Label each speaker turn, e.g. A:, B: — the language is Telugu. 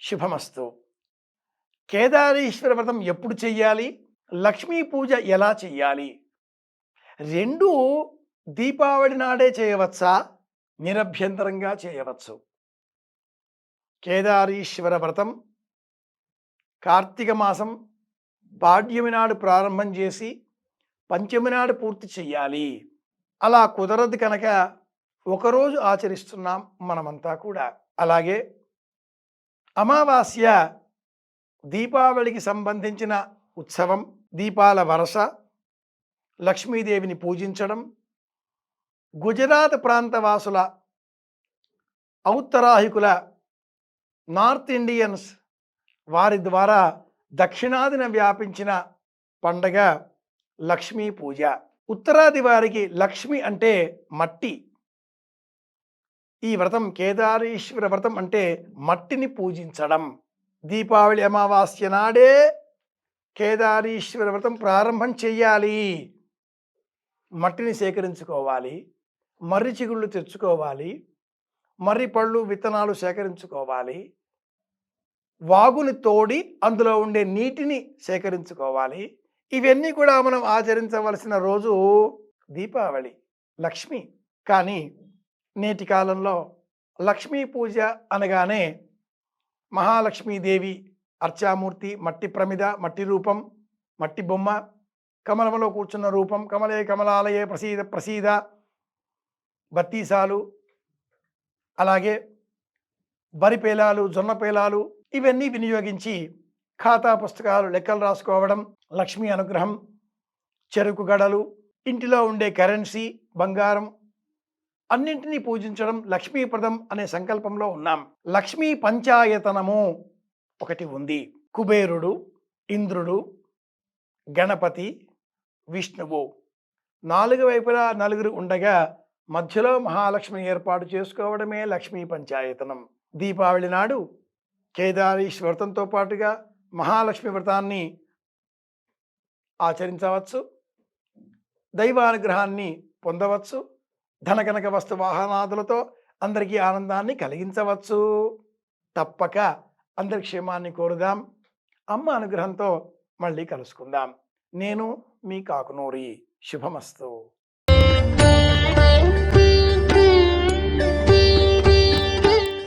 A: శుభమస్తు. కేదారేశ్వర వ్రతం ఎప్పుడు చెయ్యాలి? లక్ష్మీ పూజ ఎలా చెయ్యాలి? రెండు దీపావళి నాడే చేయవచ్చా? నిరభ్యంతరంగా చేయవచ్చు. కేదారీశ్వర వ్రతం కార్తీక మాసం పాడ్యమి నాడు ప్రారంభం చేసి పంచమి నాడు పూర్తి చెయ్యాలి. అలా కుదరదు కనుక ఒకరోజు ఆచరిస్తున్నాం మనమంతా కూడా. అలాగే అమావాస్య దీపావళికి సంబంధించిన ఉత్సవం దీపాల వరస లక్ష్మీదేవిని పూజించడం గుజరాత్ ప్రాంత వాసుల ఔత్తరాహికుల నార్త్ ఇండియన్స్ వారి ద్వారా దక్షిణాదిన వ్యాపించిన పండగ లక్ష్మీ పూజ. ఉత్తరాది వారికి లక్ష్మి అంటే మట్టి. ఈ వ్రతం కేదారేశ్వర వ్రతం అంటే మట్టిని పూజించడం. దీపావళి అమావాస్య నాడే కేదారీశ్వర వ్రతం ప్రారంభం చెయ్యాలి. మట్టిని సేకరించుకోవాలి. మర్రి చిగుళ్ళు తెచ్చుకోవాలి. మర్రి పళ్ళు విత్తనాలు సేకరించుకోవాలి. వాగుని తోడి అందులో ఉండే నీటిని సేకరించుకోవాలి. ఇవన్నీ కూడా మనం ఆచరించవలసిన రోజు దీపావళి లక్ష్మి. కానీ నేటి కాలంలో లక్ష్మీ పూజ అనగానే మహాలక్ష్మీదేవి అర్చామూర్తి మట్టి ప్రమిద మట్టి రూపం మట్టి బొమ్మ కమలంలో కూర్చున్న రూపం కమలే కమలాలయే ప్రసీద ప్రసీద బత్తీసాలు అలాగే వరి పేలాలు జొన్న పేలాలు ఇవన్నీ వినియోగించి ఖాతా పుస్తకాలు లెక్కలు రాసుకోవడం లక్ష్మీ అనుగ్రహం చెరుకు గడలు ఇంటిలో ఉండే కరెన్సీ బంగారం అన్నింటినీ పూజించడం లక్ష్మీప్రదం అనే సంకల్పంలో ఉన్నాం. లక్ష్మీ పంచాయతనము ఒకటి ఉంది. కుబేరుడు ఇంద్రుడు గణపతి విష్ణువు. నాలుగు వైపులా నలుగురు ఉండగా మధ్యలో మహాలక్ష్మి ఏర్పాటు చేసుకోవడమే లక్ష్మీ పంచాయతనం. దీపావళి నాడు కేదారీశ్వర వ్రతంతో పాటుగా మహాలక్ష్మి వ్రతాన్ని ఆచరించవచ్చు. దైవానుగ్రహాన్ని పొందవచ్చు. ధనకనక వస్తు వాహనాదులతో అందరికీ ఆనందాన్ని కలిగించవచ్చు. తప్పక అందరి క్షేమాన్ని కోరుదాం. అమ్మ అనుగ్రహంతో మళ్ళీ కలుసుకుందాం. నేను మీ కాకునూరి. శుభమస్తు.